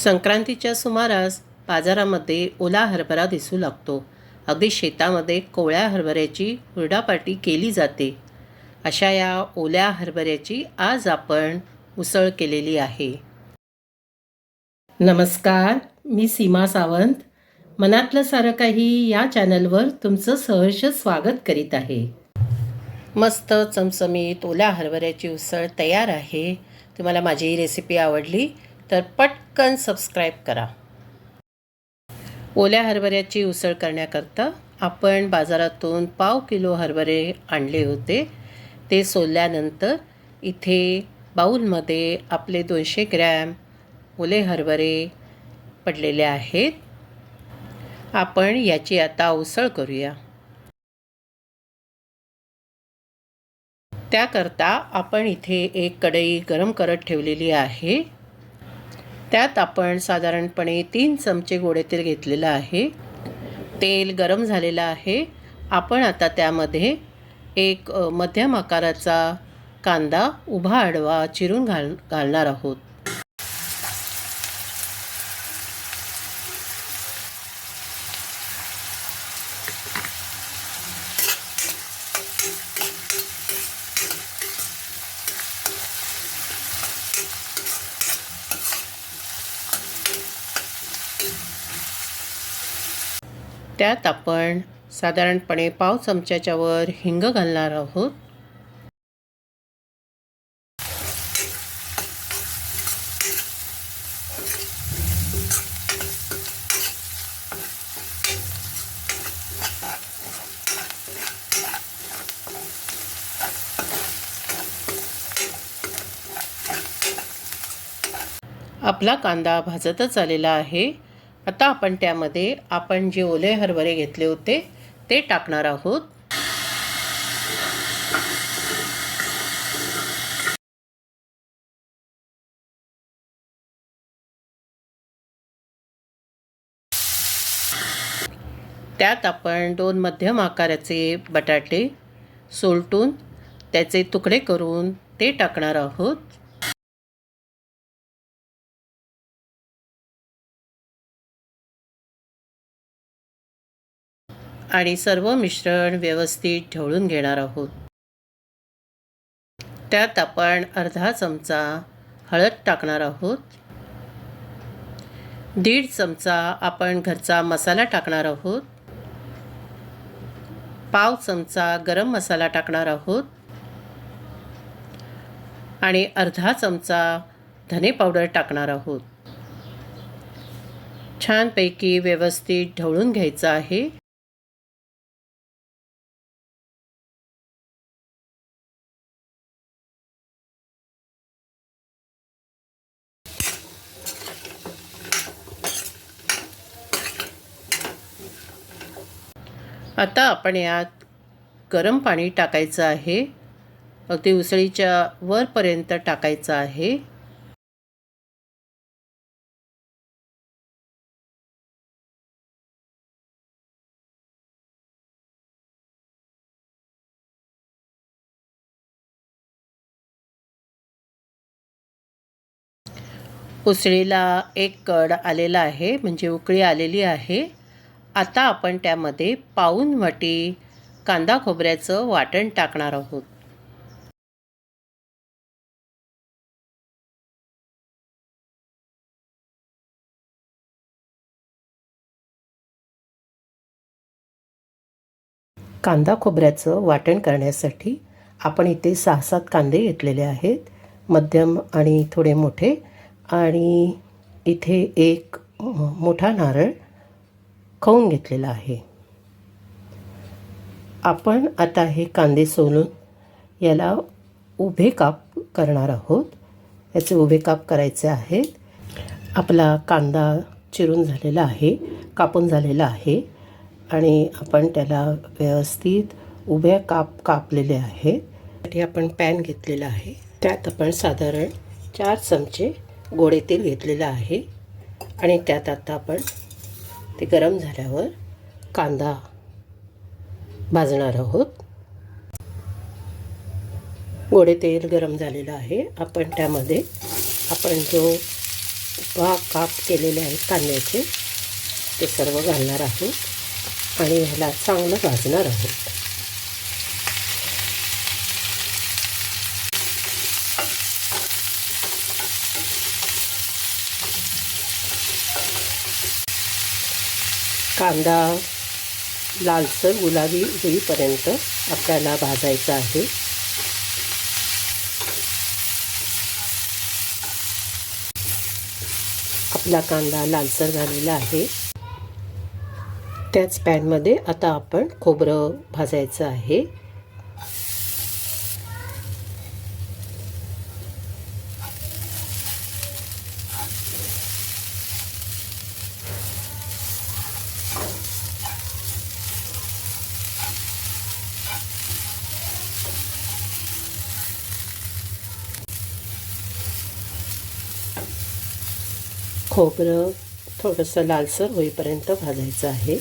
संक्रांतीच्या सुमारास बाजारामध्ये ओला हरभरा दिसू लागतो. अगदी शेतामध्ये कोवळ्या हरभऱ्याची हुरडापाटी केली जाते. अशा या ओल्या हरभऱ्याची आज आपण उसळ केलेली आहे. नमस्कार मी सीमा सावंत. मनातलं सारं काही या चॅनलवर तुमचं सहर्ष स्वागत करीत आहे. मस्त चमचमीत ओल्या हरभऱ्याची उसळ तयार आहे. तुम्हाला माझी ही रेसिपी आवडली? तर पटकन सबस्क्राईब करा. ओल्या हरभऱ्याची उसळ करण्याकरता आपण बाजारातून पाव किलो हरभरे आणले होते. ते सोलल्यानंतर इथे बाऊलमध्ये आपले दोनशे ग्रॅम ओले हरभरे पडलेले आहेत. आपण याची आता उसळ करूया. त्याकरता आपण इथे एक कढई गरम करत ठेवलेली आहे. त्यात आपण साधारणपणे तीन चमचे गोडे तेल घेतलेलं आहे. तेल गरम झालेलं आहे. आपण आता त्यामध्ये एक मध्यम आकाराचा कांदा उभा आडवा चिरून घाल घालणार आहोत. त्यात आपण साधारणपणे पाव चमच्याच्या वर हिंग घालणार आहोत. आपला कांदा भाजतच आलेला आहे. आता आपण त्यामध्ये आपण जे ओले हरभरे घेतले होते ते टाकणार आहोत. त्यात आपण दोन मध्यम आकाराचे बटाटे सोलटून त्याचे तुकडे करून ते टाकणार आहोत. आणि सर्व मिश्रण व्यवस्थित ढवळून घेणार आहोत. त्यात आपण अर्धा चमचा हळद टाकणार आहोत. दीड चमचा आपण घरचा मसाला टाकणार आहोत. पाव चमचा गरम मसाला टाकणार आहोत. आणि अर्धा चमचा धने पावडर टाकणार आहोत. छानपैकी व्यवस्थित ढवळून घ्यायचं आहे. आता आपण यात गरम पाणी टाकायचं आहे. अगदी उसळीच्या वरपर्यंत टाकायचं आहे. उसळीला एक कड आलेला आहे म्हणजे उकळी आलेली आहे. आता आपण त्यामध्ये पाऊन वाटी कांदा खोबऱ्याचं वाटण टाकणार आहोत. कांदा खोबऱ्याचं वाटण करण्यासाठी आपण इथे सहा सात कांदे घेतलेले आहेत मध्यम आणि थोडे मोठे. आणि इथे एक मोठा नारळ खाऊन घेतलेला आहे. आपण आता हे कांदे सोलून याला उभे काप करणार आहोत. याचे उभे काप करायचे आहेत. आपला कांदा चिरून झालेला आहे कापून झालेला आहे आणि आपण त्याला व्यवस्थित उभ्या काप कापलेले आहेत. त्यासाठी आपण पॅन घेतलेला आहे. त्यात आपण साधारण चार चमचे गोडे तेल घेतलेलं आहे आणि त्यात आता आपण ते गरम झाल्यावर कांदा भाजणार आहोत. गोडे तेल गरम झालेलं आहे. आपण त्यामध्ये आपण जो उभा काप केलेले आहेत कांद्याचे ते सर्व घालणार आहोत आणि ह्याला चांगलं भाजणार आहोत. कांदा लालसर गुलाबी होईपर्यंत आपल्याला भाजायचा आहे. आपला कांदा लालसर झालेला आहे. त्याच पॅनमध्ये आता आपण खोबरं भाजायचं आहे. खोबरं थोडंसं लालसर होईपर्यंत भाजायचं आहे.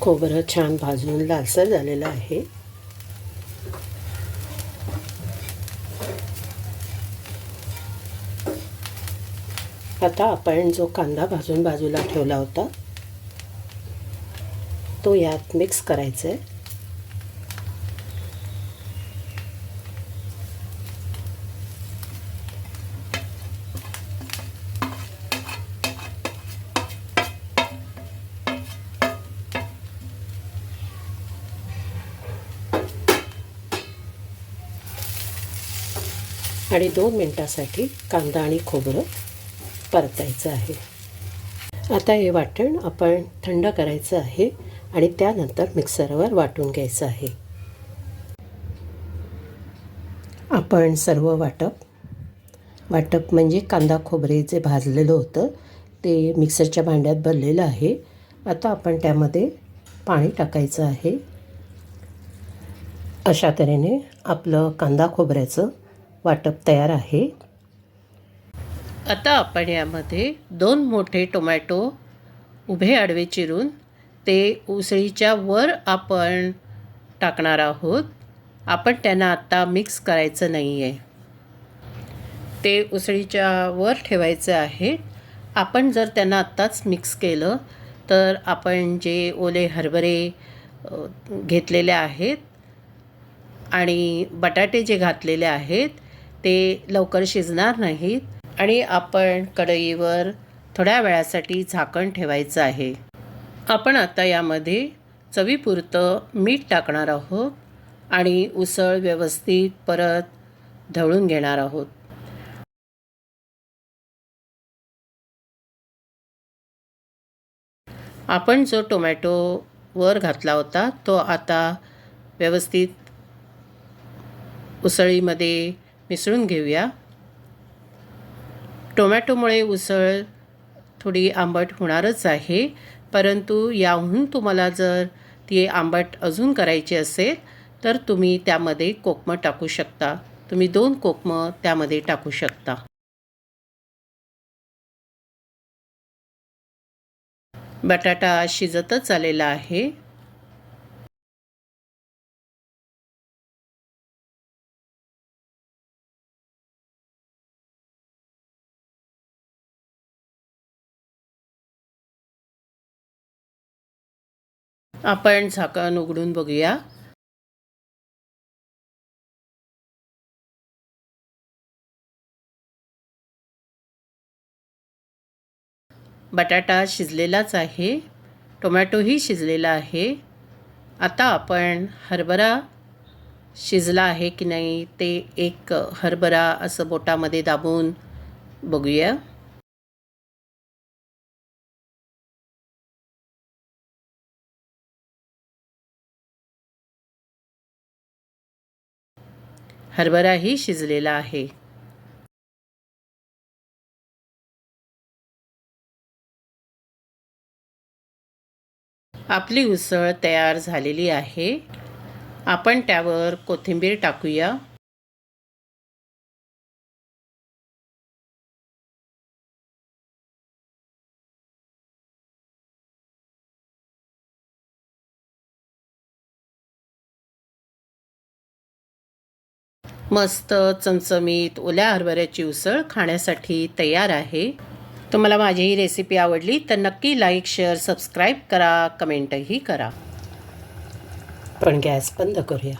खोबरं छान भाजून लालसर झालेलं आहे. आता आपण जो कांदा भाजून बाजूला ठेवला होता तो यात मिक्स करायचा आहे आणि दोन मिनटासाठी कांदा आणि खोबरं परतायचं आहे. आता हे वाटण आपण थंड करायचं आहे आणि त्यानंतर मिक्सरवर वाटून घ्यायचं आहे. आपण सर्व वाटप वाटप म्हणजे कांदा खोबरे जे भाजलेलं होतं ते मिक्सरच्या भांड्यात भरलेलं आहे. आता आपण त्यामध्ये पाणी टाकायचं आहे. अशा तऱ्हेने आपलं कांदा खोबऱ्याचं वाटप तयार आहे. आता आपण यामध्ये दोन मोठे टोमॅटो उभे आडवे चिरून ते उसळीच्या वर आपण टाकणार आहोत. आपण त्यांना आत्ता मिक्स करायचं नाही आहे ते उसळीच्या वर ठेवायचं आहे. आपण जर त्यांना आत्ताच मिक्स केलं तर आपण जे ओले हरभरे घेतलेले आहेत आणि बटाटे जे घातलेले आहेत ते लवकर शिजणार नाहीत आणि आपण कढईवर थोड्या वेळासाठी झाकण ठेवायचं आहे. आपण आता यामध्ये चवीपुरतं मीठ टाकणार आहोत आणि उसळ व्यवस्थित परत ढवळून घेणार आहोत. आपण जो टोमॅटो वर घातला होता तो आता व्यवस्थित उसळीमध्ये मिसळून घेऊया. टोमॅटोमुळे उसळ थोडी आंबट होणारच आहे परंतु याहून तुम्हाला जर ती आंबट अजून करायची असेल तर तुम्ही त्यामध्ये कोकमं टाकू शकता. तुम्ही दोन कोकमं त्यामध्ये टाकू शकता. बटाटा शिजतच आलेला आहे. आपण झाकण उघडून बघूया. बटाटा शिजलेलाच आहे. टोमॅटोही शिजलेला आहे. आता आपण हरभरा शिजला आहे की नाही ते एक हरभरा असं बोटामध्ये दाबून बघूया. हरभराही शिजलेला आहे. आपली उसळ तयार झालेली आहे. आपण त्यावर कोथिंबीर टाकूया. मस्त चमचमीत ओल्या हरभऱ्याची उसळ खाण्यासाठी तयार आहे. तुम्हाला माझी ही रेसिपी आवडली तर नक्की लाईक शेअर सबस्क्राईब करा कमेंटही करा. पण गॅस बंद करूया.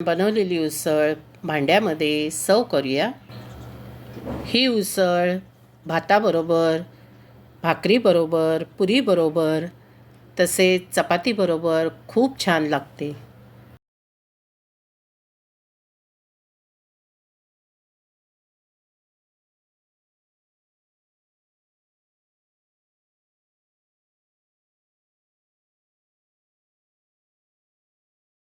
बनवलेली उसळ भांड्यामध्ये सर्व करूया. ही उसळ भाताबरोबर भाकरीबरोबर पुरीबरोबर तसेच चपातीबरोबर खूप छान लागते.